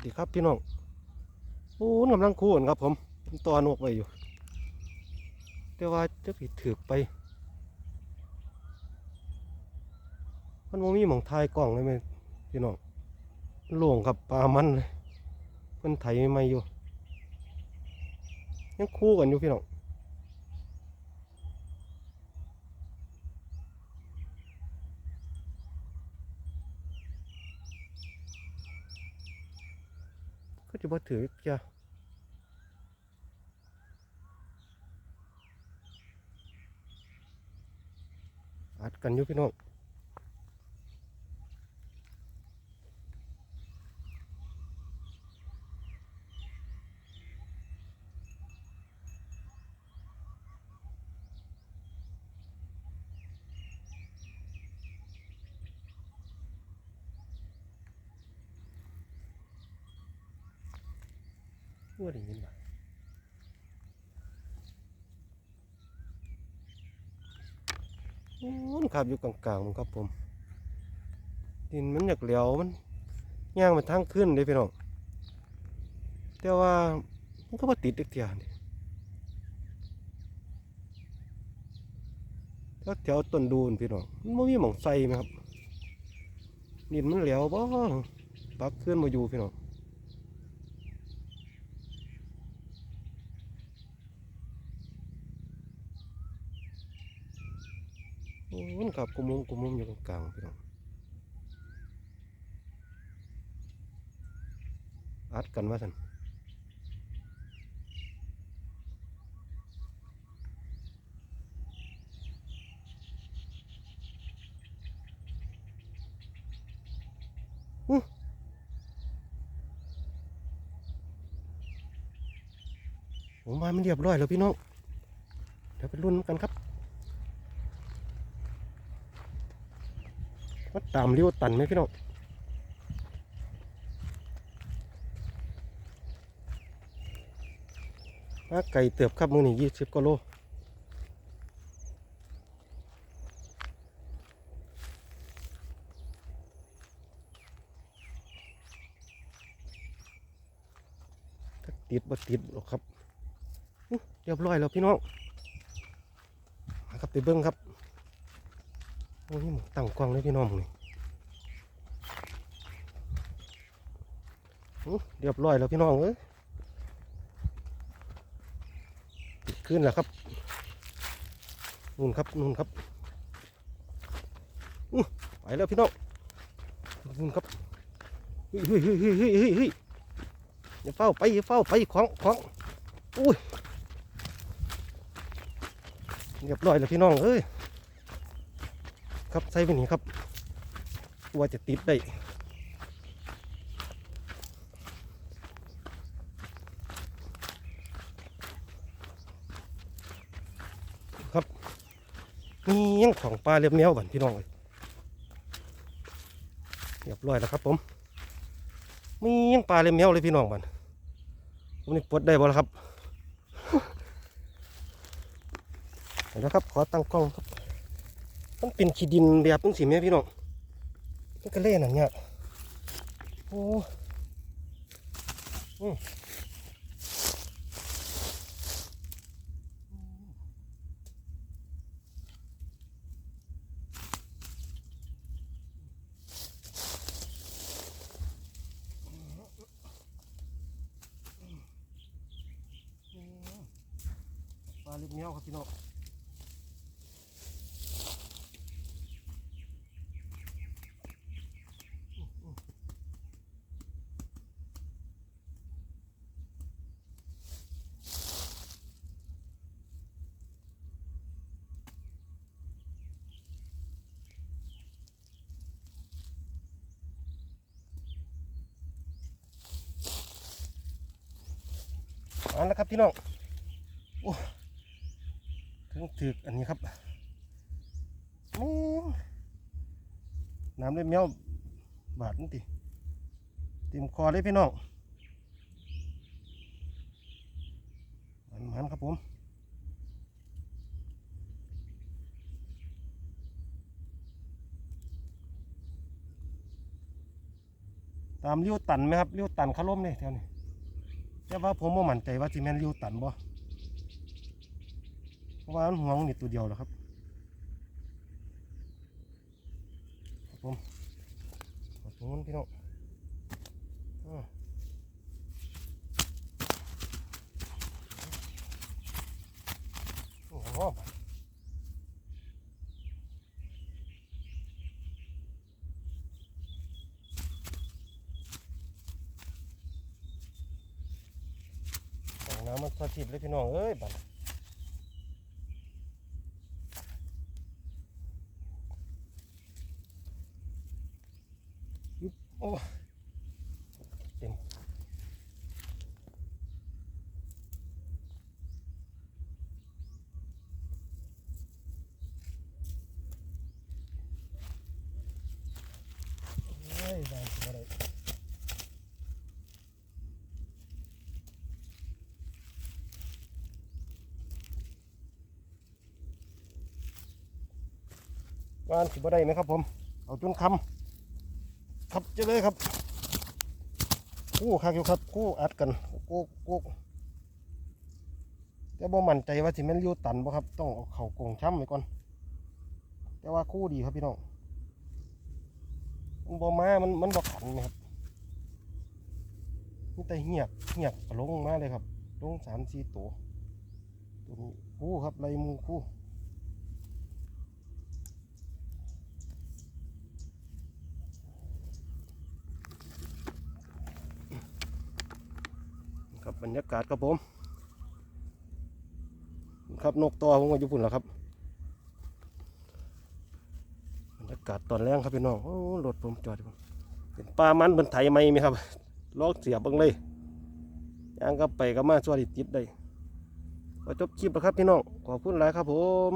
สดีครับพี่น้องโอ้กำลังคู่กันครับ ผมตอนกไปอยู่แต่ว่าจะผิดถือไป มันบ่มีหมองทายกล่องเลยไหมพี่น้องมันโล่งกับปลามันเลยมันไถไม่อยู่ ยังคู่กันอยู่พี่น้อง จะบ่ถือจ้ะอัดกันอยู่พี่น้อง ว่าได้ยินบ่มันขับอยู่กลางๆมันครับผม ดินมันอยากเหลียวมันย่างมันทางขึ้นเลยพี่น้องแต่ว่ามันก็มาติดเด็กเทียนี่แล้วแถวต้นดูนพี่น้องมันไม่มีหม่องใส่ไหมครับดินมันเหลียวบ่ปักขึ้นมาอยู่พี่น้อง โอ้มันขับกุมมุมกุมมุมอยู่กลางพี่น้องอัดกันว่าสันอื้อผมว่ามันเรียบร้อยแล้วพี่น้อง เดี๋ยวไปรุ่นกันครับ วัด ตามเลี้วตันไหมพี่น้องมาไก่เติบครับมือนี่ยี่สิบกิโลติดบ่ติดหรอกครับเรียบร้อยแล้วพี่น้องครับไปเบิ้งครับโอ้ยตั้งกว้างเลยพี่น้องนี่อื้อ เรียบร้อยแล้วพี่น้องเอ้ยขึ้นแล้วครับนู่นครับนู่นครับอื้ไปแล้วพี่น้องนู่นครับเฮ้ยเฮ้ยเฮ้ยเฮ้ยเฮ้ยเฮ้ยอย่าเฝ้าไปอย่าเฝ้าไปของของอุ้ยเรียบร้อยแล้วพี่น้องเอ้ยครับใส่ไปนี่ครับว่าจะติดได้ นี่ยังของปลาเรียบเนี้ยวก่นพี่น้องเลยเรียบร้อยแล้วครับ ผมมียังปลาเรียบเนี้ยวเลยพี่น้องบันผมนี่ปลดได้บ่ละครับเห็นแล้วครับ ขอตั้งกล้องครับ มันเป็นขี้ดินแบบนี้สิแม่พี่น้องมันก็เล่นอันเนี้ยโอ้อืมป ลาล็บเนี้ยวครับพี่น้องเอาละครับพี่น้องโอ้ ถึงถึกอันนี้ครับแม่งน้ำเล็บเมียวบาดนี่ติเต็มคอเลยพี่น้องมันมันครับผมตามเลี้ยวตันไหมครับเลี้ยวตันขาล้มนี่แถวนี้แต่ว่าผมบ่มั่นใจว่าสิแม่นเลี้ยวตันบ่ ราะว่ามันห่วงนี่ตัวเดียวแหละครับครับผมขอบคุณพี่น้องโอ้โหของน้ำมันสถิตเลยพี่น้องเอ้ยบัดยุบ โอ้เต็มเฮ้ยได้สิบ่ได้วานสิบ่ได้ไหมครับผม เอาจนคำ ครับเจะเลยครับคู่คักอยู่ครับคู่อัดกันคู่คู่แต่บ่มั่นใจว่าสิแม่นเลี้ยวตันบ่ครับ ต้องเอาเข่ากงช้ำไว้ก่อน แต่ว่าคู่ดีครับพี่น้องมันบ่มา มันมันบ่ขันนะครับมันแต่เหียกเหียกลงมาเลยครับ ลงสามสี่ตัวตัวนี้คู่ครับไรมูคู่ บรรยากาศครับผมครับนกตัวผมก็อยู่พุ่นแล้วครับบรรยากาศตอนแรงครับพี่น้องโอ้รถผมจอดอยู่พุ่นเป็นปลามันบนไถไหมไหมครับลอกเสียบบังเลยย่างก็ไปก็มาสวัสดีติดได้ขอจบคลิปแล้วครับพี่น้องขอบคุณหลายครับผม